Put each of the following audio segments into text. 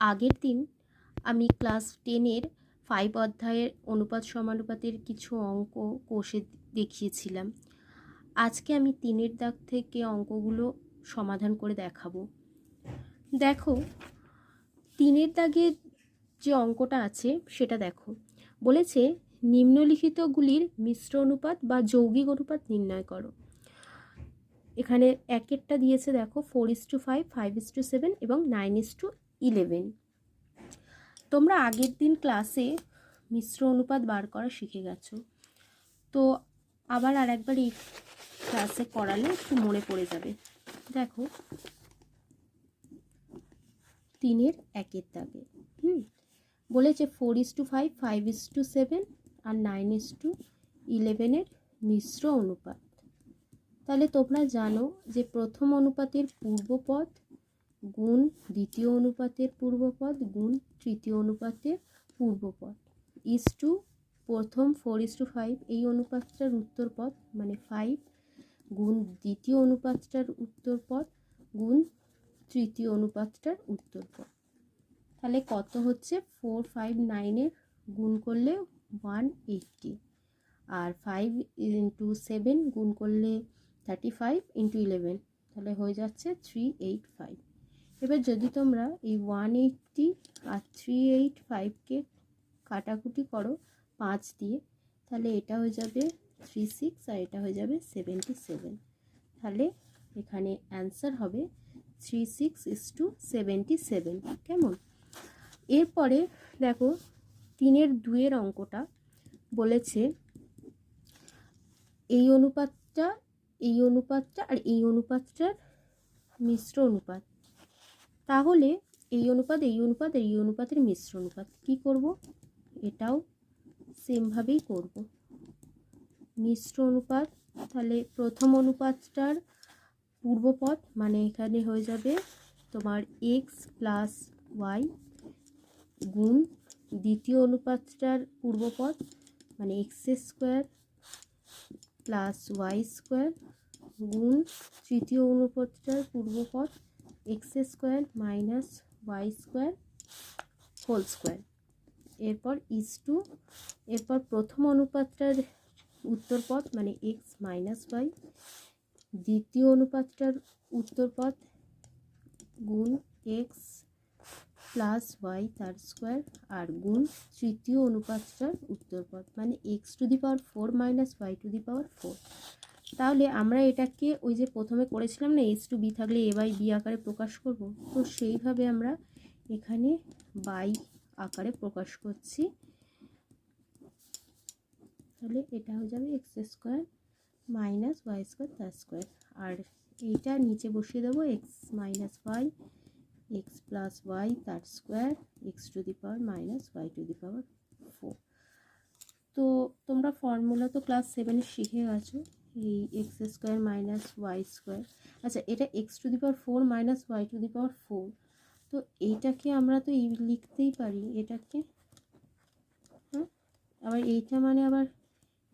আগের দিন আমি ক্লাস টেনের ফাইভ অধ্যায়ের অনুপাত সমানুপাতের কিছু অঙ্ক কষে দেখিয়েছিলাম। আজকে আমি তিনের দাগ থেকে অঙ্কগুলো সমাধান করে দেখাবো। দেখো তিনের দাগের যে অঙ্কটা আছে সেটা দেখো। বলেছে, নিম্নলিখিতগুলির মিশ্র অনুপাত বা যৌগিক অনুপাত নির্ণয় করো। এখানে একেরটা দিয়েছে দেখো four is to five five is to seven এবং নাইন ইস টু ইলেভেন। তোমরা আগের দিন ক্লাসে মিশ্র অনুপাত বার করা শিখে গেছো। তো আবার আর একবার এই ক্লাসে করালে একটু মনে পড়ে যাবে। দেখো। তিনের একের দাগে, হুম? বলেছে four is to five five is to seven R nine is to ইলেভেনের মিশ্র অনুপাত। তাহলে তোমরা জানো যে প্রথম অনুপাতের পূর্বপদ গুণ দ্বিতীয় অনুপাতের পূর্বপদ গুণ তৃতীয় অনুপাতের পূর্বপদ। ইস টু প্রথম ফোর ইস টু ফাইভ এই অনুপাতটার উত্তরপদ মানে ফাইভ গুণ দ্বিতীয় অনুপাতটার উত্তরপদ গুণ তৃতীয় অনুপাতটার উত্তর পদ তাহলে কত হচ্ছে? ফোর ফাইভ নাইনের গুণ করলে ওয়ান এইটটি আর ফাইভ ইন্টু সেভেন গুণ করলে থার্টি ফাইভ ইন্টু ইলেভেন তাহলে হয়ে যাচ্ছে থ্রি এইট ফাইভ এবার যদি তোমরা এই ওয়ান এইটটি আর থ্রি এইট ফাইভকে কাটাকুটি করো পাঁচ দিয়ে, তাহলে এটা হয়ে যাবে থ্রি সিক্স আর এটা হয়ে যাবে সেভেন্টি সেভেন তাহলে এখানে অ্যান্সার হবে three six is to seventy seven কেমন? এরপরে দেখো তিনের দুয়ের অঙ্কটা বলেছে এই অনুপাতটা এই অনুপাতটা আর এই অনুপাতটার মিশ্র অনুপাত। তাহলে এই অনুপাত এই অনুপাত, এই অনুপাতের মিশ্র অনুপাত কি করব? এটাও সেমভাবেই করব। মিশ্র অনুপাত, তাহলে প্রথম অনুপাতটার পূর্বপদ মানে এখানে হয়ে যাবে তোমার এক্স প্লাস ওয়াই গুণ দ্বিতীয় অনুপাতটার পূর্বপদ মানে x square plus y square গুণ তৃতীয় অনুপাতটার পূর্বপদ x square minus y square whole square. এরপর ইস টু, এরপর প্রথম অনুপাতটার উত্তরপদ মানে এক্স মাইনাস ওয়াই। দ্বিতীয় অনুপাতটার উত্তরপদ গুণ এক্স প্লাস ওয়াই তার স্কোয়ার আর গুণ তৃতীয় অনুপাতটার উত্তরপদ মানে x to the power four minus y to the power four. তাহলে আমরা এটাকে ওই যে প্রথমে করেছিলাম না এস টু বি থাকলে এ বাই বি আকারে প্রকাশ করব। তো সেইভাবে আমরা এখানে বাই আকারে প্রকাশ করছি। তাহলে এটা হয়ে যাবে x square minus y square তার স্কোয়ার আর এইটা নিচে বসিয়ে দেবো x minus y x plus y তার square x to the power minus y to the power four তো তোমরা ফর্মুলা তো ক্লাস সেভেনে শিখে গেছো। এই x square minus y square আচ্ছা এটা x to the power four minus y to the power four তো এইটাকে আমরা তো এই লিখতেই পারি, এটাকে। হ্যাঁ আবার এইটা মানে আবার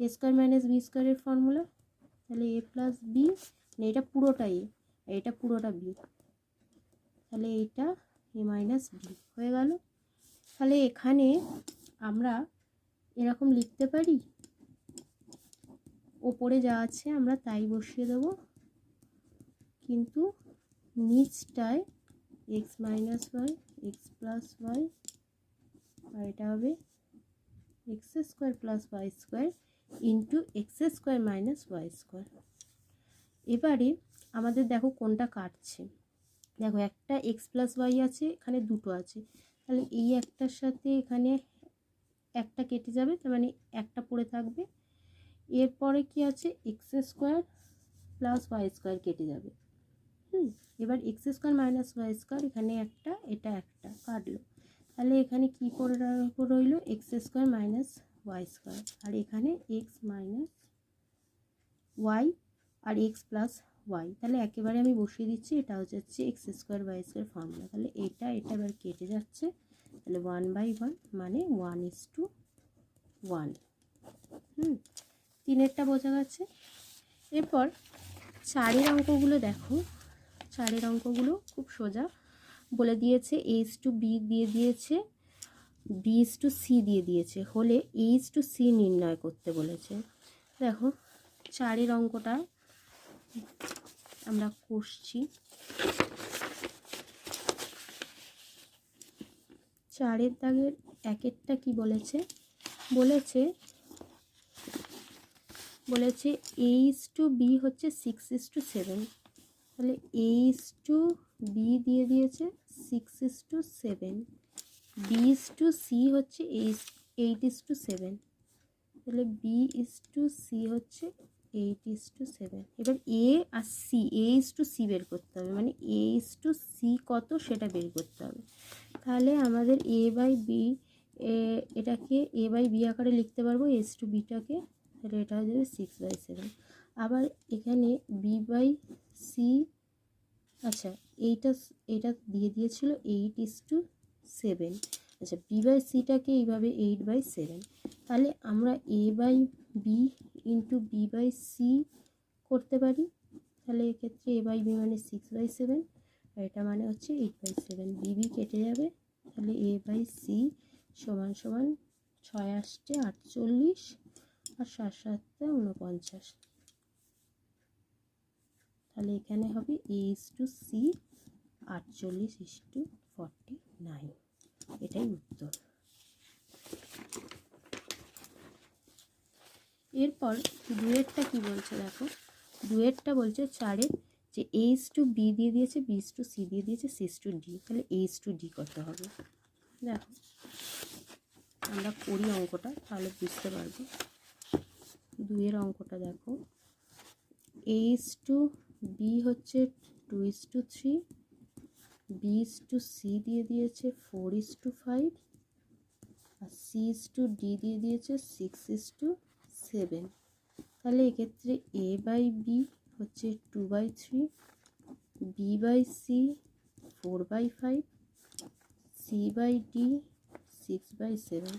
এ স্কোয়ার মাইনাস বি স্কোয়ারের ফর্মুলা তাহলে এ প্লাস বি মানে এটা পুরোটা এ এটা পুরোটা বি তাহলে এইটা এ মাইনাস বি হয়ে গেল। তাহলে এখানে আমরা এরকম লিখতে পারি? ওপরে যা আছে আমরা তাই বসিয়ে দেব। কিন্তু নিচটায় x minus y x plus y আর এটা হবে x square plus y square into x square minus y square এবারে আমাদের দেখো কোনটা কাটছে। দেখো একটা এক্স প্লাস ওয়াই আছে, এখানে দুটো আছে। তাহলে এই একটার সাথে এখানে একটা কেটে যাবে, তার মানে একটা পড়ে থাকবে। এরপরে কি আছে? X square plus y square কেটে যাবে। হুম, এবার x square minus y square এখানে একটা, এটা একটা, কাটলো। তাহলে এখানে কি পড়ে রইল? X square minus y square আর এখানে এক্স মাইনাস ওয়াই আর এক্স প্লাস ওয়াই তাহলে একেবারে আমি বসিয়ে দিচ্ছি, এটা হচ্ছে x square y square formula তাহলে এটা এটা এবার কেটে যাচ্ছে। তাহলে ওয়ান বাই ওয়ান মানে ওয়ান ইস টু ওয়ান হুম তিনেরটা বোঝা গেছে। এরপর চারের অঙ্কগুলো দেখো। চারের অঙ্কগুলো খুব সোজা। বলে দিয়েছে এইচ টু বি দিয়ে দিয়েছে বিএস টু সি দিয়ে দিয়েছে। হলে এইচ টু সি নির্ণয় করতে বলেছে। দেখো, চারের অঙ্কটা আমরা করছি। চারের দাগের একেরটা কি বলেছে? বলেছে বলেছে এইচ টু বি হচ্ছে সিক্স ইস টু সেভেন তাহলে এইচ টু বি দিয়ে দিয়েছে six is to seven b is to c হচ্ছে এইট ইস টু সেভেন তাহলে বি ইস টু সি হচ্ছে এইট ইস টু সেভেন এবার a R c a is to c বের করতে হবে মানে এ ইস টু সি কত সেটা বের করতে হবে তাহলে আমাদের এ বাই বি এটাকে এ বাই বি আকারে লিখতে পারব এস টু বিটাকে তাহলে এটা হয়ে যাবে সিক্স বাই সেভেন আবার এখানে বি বাই সি আচ্ছা এইটা এইটা দিয়ে দিয়েছিল এইট ইস টু সেভেন আচ্ছা বি বাই সিটাকে এইভাবে এইট বাই সেভেন তাহলে আমরা a by b into b by c করতে পারি। তাহলে এক্ষেত্রে এ বাই বি মানে সিক্স বাই সেভেন আর এটা মানে হচ্ছে এইট বাই সেভেন বিবি কেটে যাবে। তাহলে এ বাই সি সমান সমান ছয় আসছে আটচল্লিশ। আর সাত সাতটা উনপঞ্চাশ। তাহলে এখানে হবে এ ইস টু সি আটচল্লিশ ইস টু ফর্টি নাইন এটাই উত্তর। এরপর ডুয়েটটা কি বলছে দেখো? ডুয়েটটা বলছে চারের যে এইচ টু বি দিয়ে দিয়েছে বিস টু সি দিয়ে দিয়েছে c is to d h to d কত হবে। দেখো, আমরা করি অঙ্কটা, তাহলে বুঝতে পারব। দুইয়ের অঙ্কটা দেখো। এইচ টু বি হচ্ছে two is to three b is to c দিয়ে দিয়েছে ফোর ইস টু ফাইভ আর সি ইস টু ডি দিয়ে দিয়েছে সিক্স ইস টু সেভেন তাহলে এক্ষেত্রে এ বাই বি হচ্ছে two by three b by c four by five c by d six by seven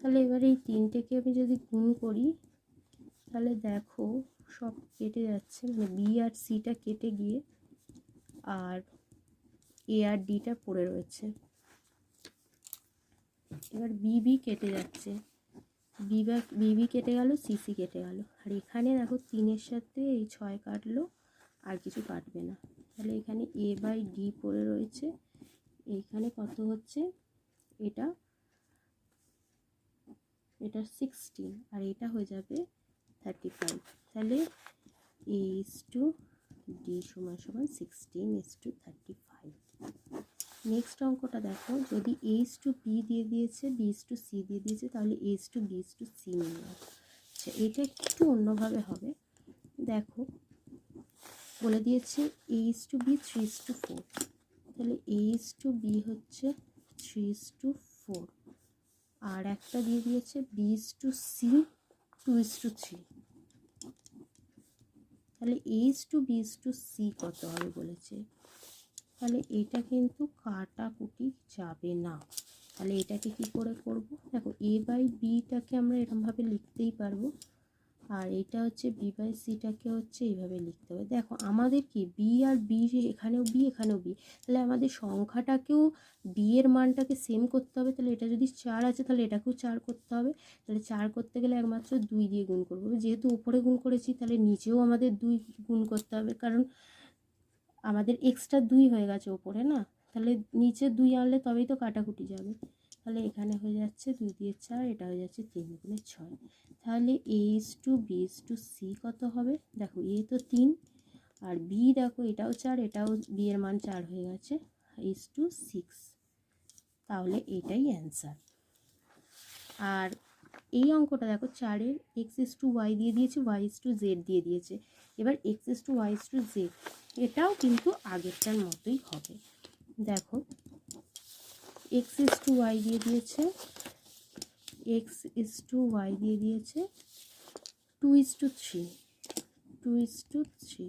তাহলে এবার এই তিনটেকে আমি যদি গুণ করি তাহলে দেখো সব কেটে যাচ্ছে মানে বি আর সিটা কেটে গিয়ে আর এ আর ডিটা পড়ে রয়েছে। এবার বিবি কেটে যাচ্ছে। বিবা বিবি কেটে গেল সিসি কেটে গেল। আর এখানে দেখো তিনের সাথে এই ছয় কাটলো, আর কিছু কাটবে না। তাহলে এখানে এ বাই ডি পড়ে রয়েছে। এইখানে কত হচ্ছে? এটা এটা সিক্সটিন আর এটা হয়ে যাবে থার্টি ফাইভ তাহলে এ ইস টু ডি সমান সমান sixteen is to thirty five next অঙ্কটা দেখো যদি এইচ টু বি দিয়ে দিয়েছে বি ইস টু সি দিয়ে দিয়েছে তাহলে h to b is to c নিয়ে আচ্ছা এটা একটু অন্যভাবে হবে দেখো বলে দিয়েছে h to b three is to four তাহলে এইচ টু বি হচ্ছে থ্রি ইস টু ফোর আর একটা দিয়ে দিয়েছে b is to c two is to three তাহলে h to b is to c কত হবে বলেছে? তাহলে এটা কিন্তু কাটাকুটি যাবে না। তাহলে এটাকে কি করে করব? দেখো এ বাই বিটাকে আমরা এরকমভাবে লিখতেই পারব। আর এটা হচ্ছে বি বাই সিটাকে হচ্ছে এইভাবে লিখতে হবে। দেখো, আমাদের কি বি আর বি এখানেও বি এখানেও বি তাহলে আমাদের সংখ্যাটাকেও বি এর মানটাকে সেম করতে হবে। তাহলে এটা যদি চার আছে, তাহলে এটাকেও চার করতে হবে। তাহলে চার করতে গেলে একমাত্র দুই দিয়ে গুণ করব। যেহেতু উপরে গুণ করেছি, তাহলে নিচেও আমাদের দুই গুণ করতে হবে। কারণ আমাদের এক্সট্রা দুই হয়ে গেছে ওপরে না? তাহলে নিচে দুই আনলে তবেই তো কাটাকুটি যাবে। তাহলে এখানে হয়ে যাচ্ছে দুই দিয়ে চার, এটা হয়ে যাচ্ছে তিন গুণে ছয়। তাহলে a is to b is to c কত হবে? দেখো এ তো তিন, আর বি দেখো এটাও চার, এটাও বি এর মান চার হয়ে গেছে ইস টু সিক্স তাহলে এটাই অ্যান্সার আর এই অঙ্কটা দেখো চারের এক্স ইস টু ওয়াই দিয়ে দিয়েছে ওয়াই ইস টু জেড দিয়ে দিয়েছে। এবার x is to y is to z এটাও কিন্তু আগেরটার মতোই হবে। দেখো এক্স ইস টু ওয়াই দিয়ে দিয়েছে এক্স ইস টু ওয়াই দিয়ে দিয়েছে two is to three two is to three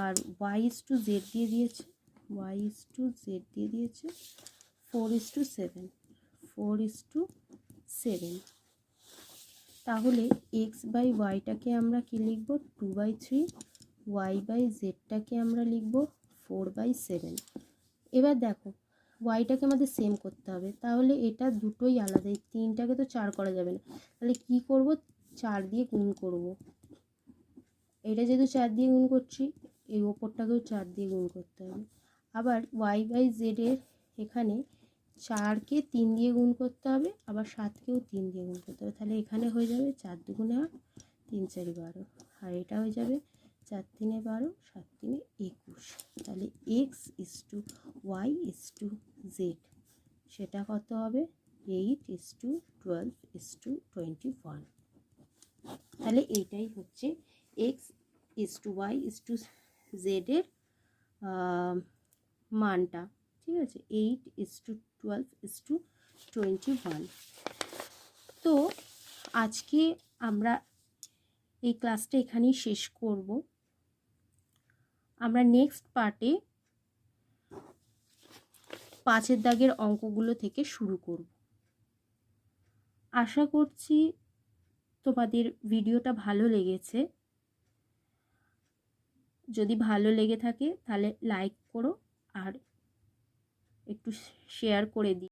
R Y is to Z দিয়ে দিয়েছে ওয়াই ইস টু জেড দিয়ে দিয়েছে four is to seven four is to seven তাহলে x by ওয়াইটাকে আমরা কি লিখব? Two by three y by জেডটাকে আমরা লিখব ফোর বাই সেভেন এবার দেখো ওয়াইটাকে আমাদের সেম করতে হবে। তাহলে এটা দুটোই আলাদা, এই তিনটাকে তো চার করা যাবে না। তাহলে কি করব? চার দিয়ে গুণ করব। এটা যেহেতু চার দিয়ে গুণ করছি, এই ওপরটাকেও চার দিয়ে গুণ করতে হবে। আবার ওয়াই বাই জেডের এখানে চারকে তিন দিয়ে গুণ করতে হবে, আবার সাতকেও তিন দিয়ে গুণ করতে হবে। তাহলে এখানে হয়ে যাবে চার দুগুণে আট, তিন চারি বারো। আর এটা হয়ে যাবে চার তিনে বারো, সাত তিনে একুশ। তাহলে x is to y is to z. সেটা কত হবে? Eight is to twelve is to twenty one. তাহলে এইটাই হচ্ছে x is to y is to জেডের মানটা। ঠিক আছে? Eight is to twelve is to twenty one. তো আজকে আমরা এই ক্লাসটা এখানেই শেষ করব। আমরা নেক্সট পার্টে পাঁচের দাগের অঙ্কগুলো থেকে শুরু করব। আশা করছি তোমাদের ভিডিওটা ভালো লেগেছে। যদি ভালো লেগে থাকে তাহলে লাইক করো আর একটু শেয়ার করে দিই